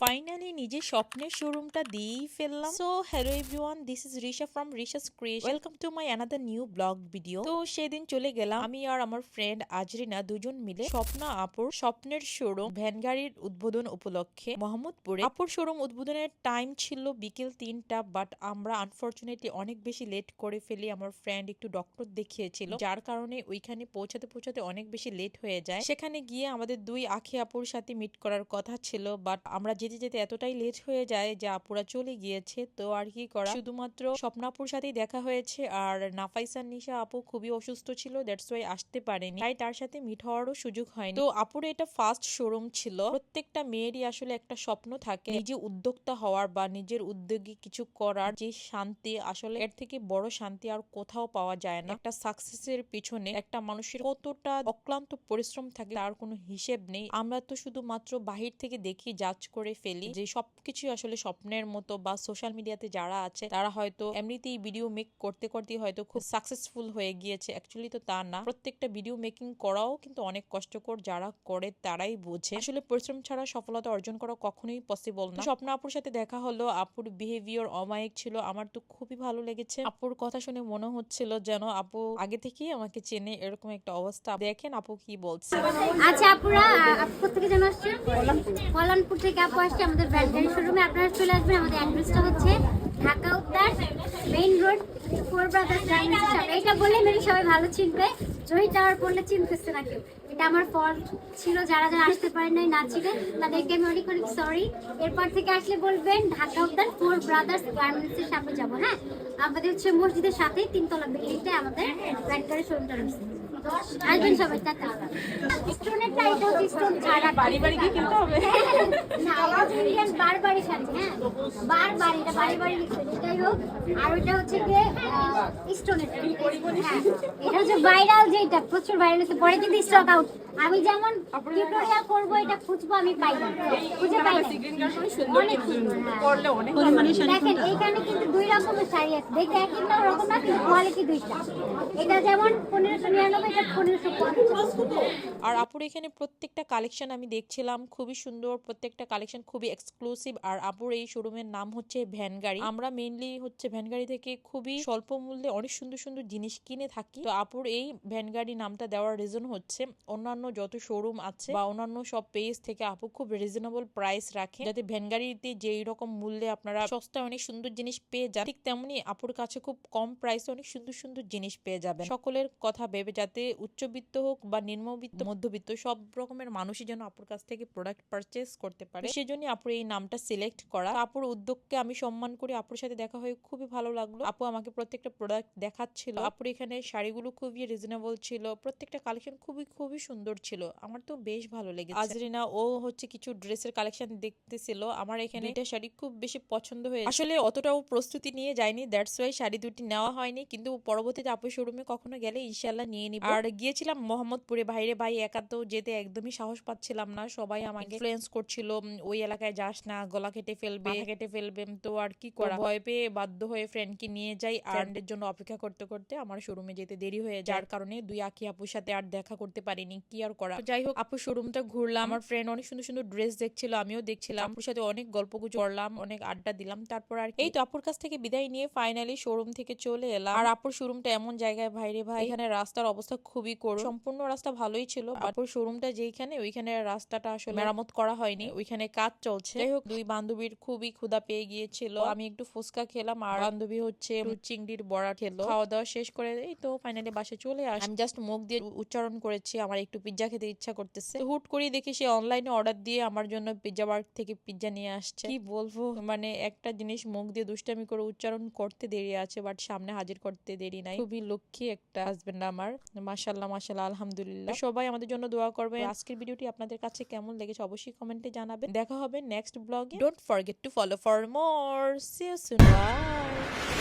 Finally নিজের স্বপ্নের শোরুমটা দিয়েই ফেললাম। So hello everyone this is Risha from Risha's creation welcome to my another new blog video তো সেদিন চলে গেলাম আমি আর আমার ফ্রেন্ড আজরিনা দুজন মিলে স্বপ্না আপুর স্বপ্নের শোরুম ভ্যান গাড়ির উদ্বোধন উপলক্ষে মোহাম্মদপুরে। আপুর শোরুম উদ্বোধনের টাইম ছিল বিকেল তিনটা বাট আমরা আনফর্চুনেটলি অনেক বেশি লেট করে ফেলি। আমার ফ্রেন্ড একটু ডক্টর দেখিয়েছিল যার কারণে ওইখানে পৌঁছাতে পৌঁছাতে অনেক বেশি লেট হয়ে যায়। সেখানে গিয়ে আমাদের দুই আখি আপুর সাথে মিট করার কথা ছিল বাট আমরা যেতে যেতে এতটাই লেট হয়ে যায় যে আপুরা চলে গিয়েছে, তো আর কি করা। শুধুমাত্র স্বপ্নাপুর সাথেই দেখা হয়েছে আর নাফাইসান নিশা আপু খুবই অসুস্থ ছিল দ্যাটস ওয়াই আসতে পারেনি। তাই তার সাথে মিট হওয়ারও সুযোগ হয়নি। তো আপুর এটা ফার্স্ট শোরুম ছিল। প্রত্যেকটা মেয়েরই আসলে একটা স্বপ্ন থাকে নিজে উদ্যোক্তা হওয়ার বা নিজের উদ্যোগে কিছু করার। যে শান্তি আসলে এর থেকে বড় শান্তি আর কোথাও পাওয়া যায় না। একটা সাকসেসের পিছনে একটা মানুষের কতটা অক্লান্ত পরিশ্রম থাকে তার কোনো হিসেব নেই। আমরা তো শুধুমাত্র বাহির থেকে দেখি জাজ করে ফেলি। যে সবকিছু আসলে স্বপ্নের মতো বা সোশ্যাল মিডিয়াতে যারা আছে তারা হয়তো এমনিতেই ভিডিও মেক করতে করতে হয়তো খুব সাকসেসফুল হয়ে গিয়েছে। অ্যাকচুয়ালি তো তা না। প্রত্যেকটা ভিডিও মেকিং করাও কিন্তু অনেক কষ্টকর। যারা করে তারাই বোঝে। আসলে পরিশ্রম ছাড়া সফলতা অর্জন করা কখনোই পসিবল না। স্বপ্ন আপুর সাথে দেখা হলো। আপুর বিহেভিয়ার অমায়িক ছিল। আমার তো খুবই ভালো লেগেছে। আপুর কথা শুনে মনে হচ্ছিল যেন আপু আগে থেকেই আমাকে চেনে এরকম একটা অবস্থা। দেখেন আপু কি বলছে। আচ্ছা আপুরা আপু কোথেকে যেন আসছে কল্যাণপুর থেকে আপু আসছে আমাদের ব্যাটারি শোরুমে আপনারা চলে আসবেন। আমাদের অ্যাড্রেসটা হচ্ছে ঢাকা উত্তর মেইন রোড ফোর ব্রাদার্স এইটা বললে মেরি সবাই ভালো চিনবে। জয়ী টাওয়ার পড়লে চিনতেছে না কেউ। এটা আমার ফল্ট ছিল, যারা যারা আসতে পারেন নাই, না ছিলেন তাদেরকে আমি অনেক অনেক সরি এরপর থেকে আসলে বলবেন, ঢাকা উত্তর ফোর ব্রাদার্স গার্মেন্টসের সামনে যাব হ্যাঁ? আমাদের হচ্ছে মসজিদের সাথেই তিনতলা বিল্ডিংটা আমাদের ব্যাটারি শোরুমটা রয়েছে। আসবেন সবাই টাটা। স্টোনেরটা এটা হচ্ছে স্টোন ছাড়া। বাড়ি বাড়ি কি কিনতে হবে? না আওয়াজ ইন্ডিয়ান বার বাড়ি হ্যাঁ? বার বাড়ি এটা বাড়ি বাড়ি এটাই হোক আর ওইটা হচ্ছে গিয়ে স্টোনের হ্যাঁ এটা হচ্ছে ভাইরাল যেটা প্রচুর ভাইরাল হচ্ছে। পরে কিন্তু স্টক আউট আমি যেমন টিউটোরিয়াল করব এটা খুঁজবো আমি পাই না। খুঁজে পাই না। অনেক হ্যাঁ। দেখেন এইখানে কিন্তু দুই রকমের শাড়ি আছে। দেখতে একই রকম না কিন্তু কোয়ালিটি দুইটা। এটা যেমন পনেরোশো নিরানব্বই আর আপুর এখানে প্রত্যেকটা কালেকশন আমি দেখছিলাম, খুবই সুন্দর, প্রত্যেকটা কালেকশন খুবই এক্সক্লুসিভ আর আপুর এই শোরুমের নাম হচ্ছে ভ্যান গাড়ি আমরা মেইনলি হচ্ছে ভ্যান গাড়ি থেকে খুবই স্বল্প মূল্যে অনেক সুন্দর সুন্দর জিনিস কিনে থাকি। তো আপুর এই ভ্যান গাড়ি নামটা দেওয়ার রিজন হচ্ছে, অন্যান্য যত শোরুম আছে বা অন্যান্য সব পেজ থেকে আপু খুব রিজনেবল প্রাইস রাখে। যাতে ভ্যান গাড়িতে যেই রকম মূল্যে আপনারা সস্তায় অনেক সুন্দর জিনিস পেয়ে যান, ঠিক তেমনি আপুর কাছে খুব কম প্রাইসে অনেক সুন্দর সুন্দর জিনিস পেয়ে যাবেন। সকলের কথা ভেবে যাতে উচ্চবিত্ত হোক বা নিম্নবিত্ত মধ্যবিত্ত সব রকমের মানুষই যেন আপুর কাছ থেকে প্রোডাক্ট পারচেস করতে পারে। সেজন্য আপুর এই নামটা সিলেক্ট করা। আপুর উদ্যোগকে আমি সম্মান করি আপুর সাথে দেখা হয়ে খুবই ভালো লাগল। আপু আমাকে প্রত্যেকটা প্রোডাক্ট দেখাচ্ছিল। আপুর এখানে শাড়িগুলো খুবই রিজনেবল ছিল। প্রত্যেকটা কালেকশন খুবই খুবই সুন্দর ছিল। আমার তো বেশ ভালো লেগেছে। আজরিনা ও হচ্ছে কিছু ড্রেসের কালেকশন দেখতেছিল। আমার এখানে এটা শাড়ি খুব বেশি পছন্দ হয়েছে। আসলে অতটাও প্রস্তুতি নিয়ে যায়নি। দ্যাটস ওয়াই শাড়ি দুটি নেওয়া হয়নি। কিন্তু পরবর্তীতে আপু শোরুমে কখনো গেলে ইনশাল্লাহ নিয়ে নিব। আর গিয়েছিলাম মোহাম্মদপুরে বাইরে ভাই একা তো যেতে একদমই সাহস পাচ্ছিলাম না। সবাই আমাকে ইনফ্লুয়েন্স করছিল ওই এলাকায় যাস না গলা কেটে ফেলবে। কেটে ফেলবে তো আর কি করা? ভয় পেয়ে বাধ্য হয়ে ফ্রেন্ডকে নিয়ে যাই আর ফ্রেন্ডের জন্য অপেক্ষা করতে করতে আমার শোরুমে যেতে দেরি হয়ে যার কারণে দুই আকি আপুর সাথে আর দেখা করতে পারিনি। কি আর করা? যাই হোক আপু শোরুমটা ঘুরলাম। আমার ফ্রেন্ড অনেক সুন্দর সুন্দর ড্রেস দেখছিল আমিও দেখছিলাম। আপুর সাথে অনেক গল্প করলাম অনেক আড্ডা দিলাম। তারপর আর এই তো আপুর কাছ থেকে বিদায় নিয়ে ফাইনালি শোরুম থেকে চলে এলাম। আর আপুর শোরুমটা এমন জায়গায় ভাইরে ভাই এখানে রাস্তার অবস্থা খুবই করুণ সম্পূর্ণ রাস্তা ভালোই ছিল আপুর শোরুমটা যেইখানে ওইখানে রাস্তাটা আসলে মেরামত করা হয়নি ওইখানে কাজ চলছে। যাই হোক দুই বান্ধবীর খুবই ক্ষুধা পেয়ে গিয়েছিল। আমি একটু ফুচকা খেলাম আর বান্ধবী হচ্ছে চিংড়ির বড়া খেলো। খাওয়া দাওয়া শেষ করে এই তো ফাইনালি বাসে চলে আস আমি জাস্ট মুখ দিয়ে উচ্চারণ করেছি আমার একটু পিজ্জা খেতে ইচ্ছা করতেছে। হুট করে দেখি সে অনলাইনে অর্ডার দিয়ে আমার জন্য পিজ্জা বার থেকে পিজ্জা নিয়ে আসছে। কি বলব? মানে একটা জিনিস মুখ দিয়ে দুষ্টামি করে উচ্চারণ করতে দেরি আছে বাট সামনে হাজির করতে দেরি নাই। খুবই লক্ষ্মী একটা হাজবেন্ড আমার। মাশাল্লাহ মাশাল্লাহ আলহামদুলিল্লাহ। সবাই আমাদের জন্য দোয়া করবে আজকের ভিডিওটি আপনাদের কাছে কেমন লেগেছে অবশ্যই কমেন্টে জানাবেন। দেখা হবে নেক্সট ব্লগে don't forget to follow for more see you soon bye